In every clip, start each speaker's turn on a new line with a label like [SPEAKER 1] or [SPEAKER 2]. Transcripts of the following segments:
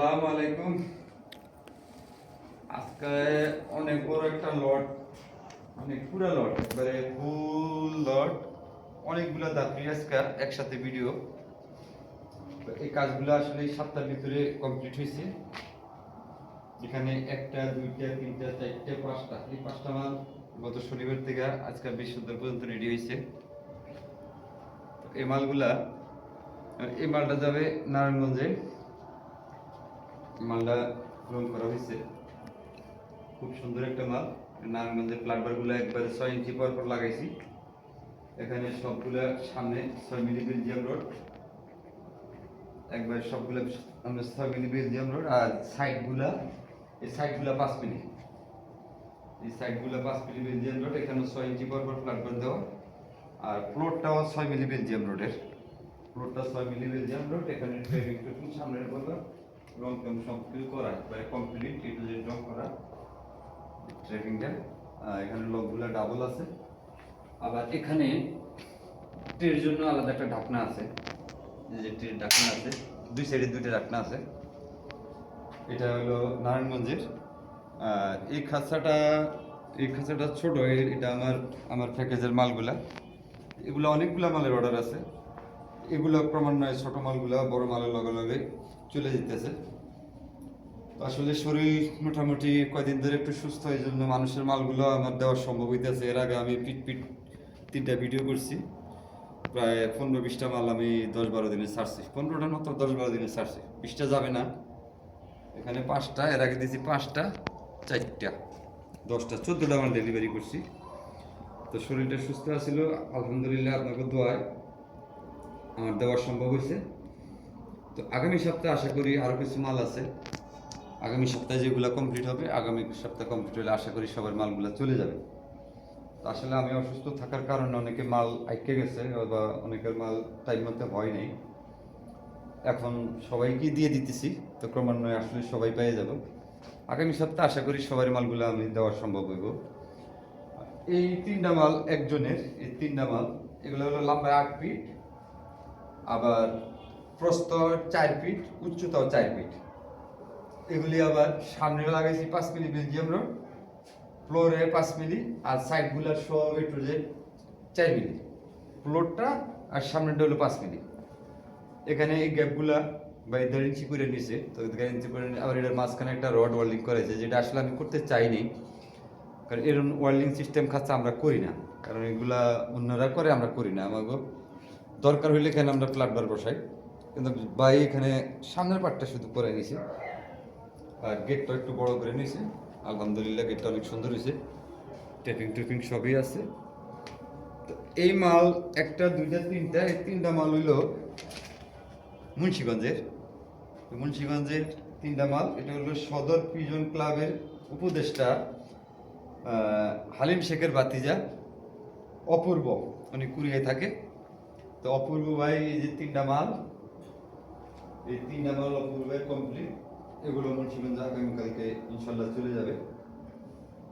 [SPEAKER 1] আসসালামু আলাইকুম। আজকে অনেক বড় একটা লট, অনেক পুরো লট একবারে ফুল লট, অনেকগুলো একসাথে ভিডিও এই কাজগুলো আসলে সপ্তাহের ভিতরে কমপ্লিট হয়েছে। এখানে একটা, দুইটা, তিনটা, চারটে, পাঁচটা, এই পাঁচটা মাল গত শনিবার থেকে আজকে বৃহস্পতিবার পর্যন্ত রেডি হয়েছে। এই মালগুলা এই মালটা যাবে নারায়ণগঞ্জে। মালটা রং করা হয়েছে। খুব সুন্দর একটা মাল। নারায়ণগঞ্জের প্লাটবারগুলো একবারে ছয় ইঞ্চি পর পর লাগাইছি। এখানে সবগুলা সামনে ছয় মিলি বেলজিয়াম রোড। একবারে সবগুলো আমরা ছয় মিলি বেলজিয়াম রোড আর সাইডগুলা এই সাইডগুলা পাঁচ মিলি। এই সাইডগুলা পাঁচ মিলি বেলজিয়াম রোড এখানে ছয় ইঞ্চি পর পর প্লাটবার দেওয়া। আর ফ্লোরটাও ছয় মিলি বেলজিয়াম রোডের। রোডটা ছয় মিলি বেলজিয়াম রোড, এখানে ট্রেনিং সামনের বলল রং টং সব করা একবারে কমপ্লিট এ টু জেড রং করা ট্রেকিংটা এখানে লকগুলো ডাবল আছে। আবার এখানে ট্রের জন্য আলাদা একটা ঢাকনা আছে। যে ট্রের ঢাকনা আছে, দুই সাইডে দুইটা ঢাকনা আছে। এটা হলো নারায়ণগঞ্জের। আর এই খাঁচাটা এই খাঁচাটা ছোট এটা আমার আমার প্যাকেজের মালগুলা। এগুলো অনেকগুলা মালের অর্ডার আছে। এগুলো ক্রমান্বয়ে ছোট মালগুলা, বড় মালের লগে লগে চলে যেতেছে। তো আসলে শরীর মোটামুটি কয়দিন ধরে একটু সুস্থ, এই জন্য মানুষের মালগুলো আমার দেওয়া সম্ভব হইতেছে। এর আগে আমি পিট পিট তিনটা ভিডিও করছি। প্রায় পনেরো বিশটা মাল আমি দশ বারো দিনে ছাড়ছি। পনেরোটার মতো দশ বারো দিনে ছাড়ছি। বিশটা যাবে না। এখানে পাঁচটা, এর আগে দিয়েছি পাঁচটা, চারটা, দশটা, চোদ্দোটা মাল ডেলিভারি করছি। তো শরীরটা সুস্থ আছিল। আলহামদুলিল্লাহ আপনাকে দোয়ায় আমার দেওয়া সম্ভব হয়েছে তো আগামী সপ্তাহে আশা করি আরও কিছু মাল আছে। আগামী সপ্তাহে যেগুলো কমপ্লিট হবে, আগামী সপ্তাহে কমপ্লিট হলে আশা করি সবার মালগুলো চলে যাবে। আসলে আমি অসুস্থ থাকার কারণে অনেকে মাল আটকে গেছে বা অনেকের মাল টাইম মতো হয় নাই। এখন সবাইকে দিয়ে দিতেছি, তো ক্রমান্বয়ে আসলে সবাই পেয়ে যাব। আগামী সপ্তাহে আশা করি সবার মালগুলো আমি দেওয়া সম্ভব হইব। এই তিনটা মাল একজনের, এই তিনটা মাল, এগুলো হলো লম্বায় আট ফিট, আবার প্রস্থ চার ফিট, উচ্চতাও চার ফিট। এগুলি আবার সামনে লাগাইছি পাঁচ মিলি বেলজিয়াম রোড ফ্লোরে পাঁচ মিলি, আর সাইডগুলার সব একটু যে চার মিলি। ফ্লোরটা আর সামনেটা হলো পাঁচ মিলি। এখানে এই গ্যাপগুলা বা দেড় ইঞ্চি করে নিছে, তো দেড় ইঞ্চি করে আবার এটার মাঝখানে একটা রড ওয়েল্ডিং করেছে, যেটা আসলে আমি করতে চাইনি। কারণ এরকম ওয়েল্ডিং সিস্টেম খাচ্ছে আমরা করি না। কারণ এগুলা অন্যরা করে, আমরা করি না। আমাকে দরকার হইলে এখানে আমরা প্লাটবার বসাই। কিন্তু ভাই এখানে সামনের পাটটা শুধু করে নিছে আর গেটটা একটু বড় করে নিছে আলহামদুলিল্লাহ গেটটা অনেক সুন্দর হয়েছে। টেপিং টেপিং সবই আছে। তো এই মাল একটা, দুইটা, তিনটা, এই তিনটা মাল হইল মুন্সিগঞ্জের। মুন্সিগঞ্জের তিনটা মাল, এটা হলো সদর পিজন ক্লাবের উপদেষ্টা হালিম শেখের বাতিজা অপূর্ব। উনি কুড়িয়ে থাকে। তো অপূর্ব ভাই, এই যে তিনটা মাল এই তিন অপূর্ব ভাই কমপ্লিট এগুলো মুন্সিগঞ্জ আগামীকালকে ইনশাল্লাহ চলে যাবে।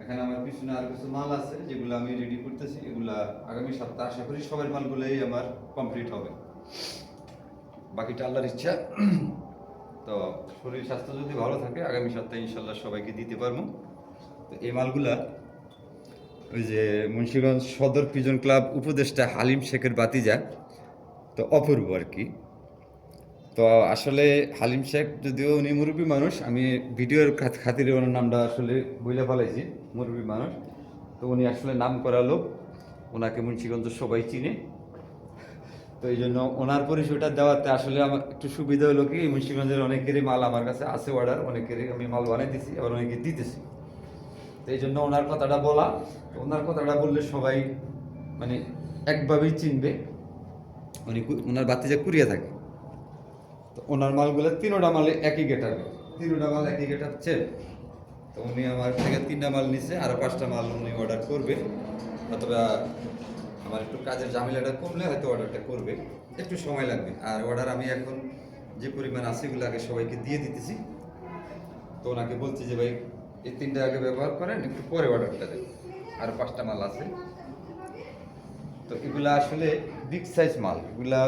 [SPEAKER 1] এখানে আমার পিছনে আর কিছু মাল আছে, যেগুলো আমি রেডি করতেছি। এগুলো আগামী সপ্তাহে আশা করি সবার মালগুলোই আমার কমপ্লিট হবে। বাকিটা আল্লাহর ইচ্ছা। তো শরীর স্বাস্থ্য যদি ভালো থাকে, আগামী সপ্তাহে ইনশাল্লাহ সবাইকে দিতে পারব। তো এই মালগুলা ওই যে মুন্সিগঞ্জ সদর পিজন ক্লাব উপদেষ্টা হালিম শেখের বাতিজা, তো অপূর্ব আর কি। তো আসলে হালিম শেখ যদিও উনি মুরব্বী মানুষ, আমি ভিডিওর খাত- খাতিরে ওনার নামটা আসলে বইলে ফেলাইছি, মুরব্বী মানুষ। তো উনি আসলে নাম করা লোক, ওনাকে মুন্সিগঞ্জ সবাই চিনে। তো এই জন্য ওনার পরিচয়টা দেওয়াতে আসলে আমার একটু সুবিধা হলো কি, মুন্সিগঞ্জের অনেকেরই মাল আমার কাছে আছে অর্ডার অনেকেরই আমি মাল বানাই দিছি, আবার অনেকে দিতেছি। তো এই জন্য ওনার কথাটা বলা ওনার কথাটা বললে সবাই মানে একভাবেই চিনবে। উনি ওনার বাতিজা কুড়িয়ে থাকে। ওনার মালগুলো তিনোটা মালে একই গেটার তিনোটা মাল একই গেটার চেন তো উনি আমার থেকে তিনটা মাল নিছে আরও পাঁচটা মাল উনি অর্ডার করবে। অথবা আমার একটু কাজের ঝামেলাটা কমলে হয়তো অর্ডারটা করবে। একটু সময় লাগবে। আর অর্ডার আমি এখন যে পরিমাণ আছে এগুলো আগে সবাইকে দিয়ে দিতেছি। তো ওনাকে বলছি যে, ভাই, এই তিনটা আগে ব্যবহার করেন, একটু পরে অর্ডারটা দেন। আর পাঁচটা মাল আছে। তো এগুলা আসলে বিগ সাইজ মাল। এগুলা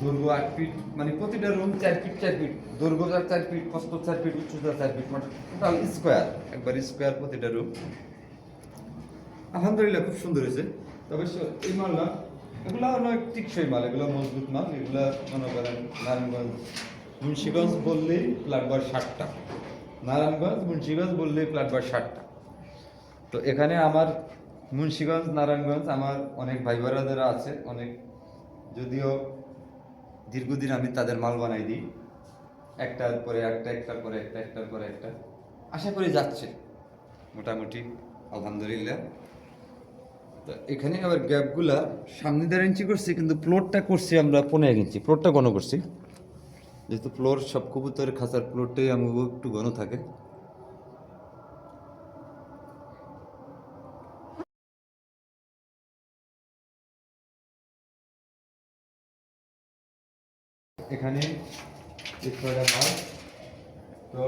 [SPEAKER 1] দৈর্ঘ্য আট ফিট মানে প্রতিটা রুম চার ফিট চার ফিট। দৈর্ঘ্য চার ফিট প্রস্থ চার ফিট উচ্চতা চার ফিট মানে টোটাল স্কোয়ার একবার স্কোয়ার প্রতিটা রুম আলহামদুলিল্লাহ, খুব সুন্দর হয়েছে। তবে এই মালটা, এগুলো অনেক টিকসই মাল, এগুলো মজবুত মাল, এগুলো মনে করেন নারায়ণগঞ্জ মুন্সিগঞ্জ বললেই প্লাটবার ষাটটা নারায়ণগঞ্জ মুন্সিগঞ্জ বললেই প্লাটবার ষাটটা তো এখানে আমার মুন্সিগঞ্জ, নারায়ণগঞ্জ, আমার অনেক ভাই বোনেরা আছে, অনেক, যদিও দীর্ঘদিন আমি তাদের মাল বানাই দিই। একটার পরে একটা, একটার পরে একটা, একটার পরে একটা। আশা করি যাচ্ছে। মোটামুটি, আলহামদুলিল্লাহ। তো এখানে আবার গ্যাপগুলা সামনে দেড় ইঞ্চি করছি, কিন্তু প্লটটা করছি আমরা পনেরো ইঞ্চি। প্লটটা ঘন করছি। যেহেতু ফ্লোর সব কবুতরের খাঁচার প্লটটাই আমি একটু ঘন থাকে। এখানে ছয়টা মাল তো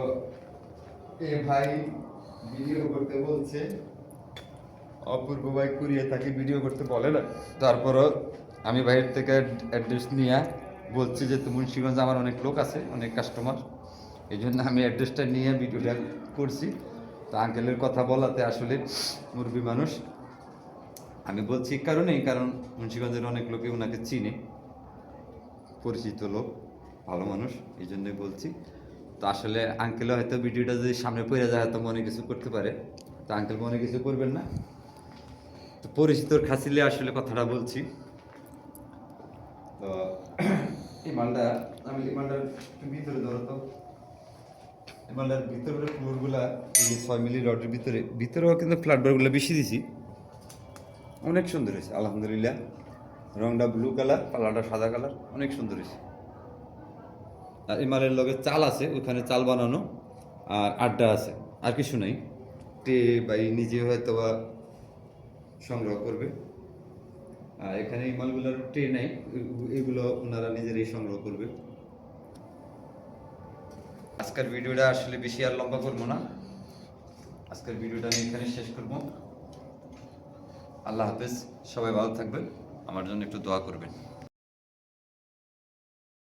[SPEAKER 1] এ ভাই ভিডিও করতে বলছে। অপূর্ব ভাই কুড়িয়ে তাকে ভিডিও করতে বলে না। তারপরও আমি বাইরের থেকে অ্যাড্রেস নিয়ে বলছি যে মুন্সিগঞ্জ আমার অনেক লোক আছে, অনেক কাস্টমার এই জন্য আমি অ্যাড্রেসটা নিয়ে ভিডিওটা করছি। তো আঙ্কেলের কথা বলাতে আসলে মুরবি মানুষ। আমি বলছি কারণেই, কারণ মুন্সিগঞ্জের অনেক লোকে ওনাকে চিনে। পরিচিত লোক, ভালো মানুষ, এই জন্যই বলছি। তো আসলে আঙ্কেলও হয়তো ভিডিওটা যদি সামনে পড়ে যায়, হয়তো মনে কিছু করতে পারে। তো আঙ্কেল মনে কিছু করবেন না। তো পরিচিতর খাসিলে আসলে কথাটা বলছি। তো এই মালটা, আমি এই মালটার ভিতরে ধরো তো। এই মালটার ভিতরের ফ্লোরগুলা, এই ছয় মিলি রডের ভিতরে, ভিতরেও কিন্তু ফ্ল্যাটবারগুলো বেশি দিছি। অনেক সুন্দর হয়েছে, আলহামদুলিল্লাহ। রংটা ব্লু কালার কালারটা সাদা কালার অনেক সুন্দর হয়েছে। আর এই মালের লগে চাল আছে ওখানে চাল বানানো আর আড্ডা আছে, আর কিছু নাই। টে বা নিজে হয়তো বা সংগ্রহ করবে। আর এখানে এই মালগুলোর ট্রে নেই, এগুলো ওনারা নিজেরাই সংগ্রহ করবে। আজকের ভিডিওটা আসলে বেশি আর লম্বা করব না। আজকের ভিডিওটা আমি এখানে শেষ করব। আল্লাহ হাফেজ, সবাই ভালো থাকবেন। আমার জন্য একটু দোয়া করবেন।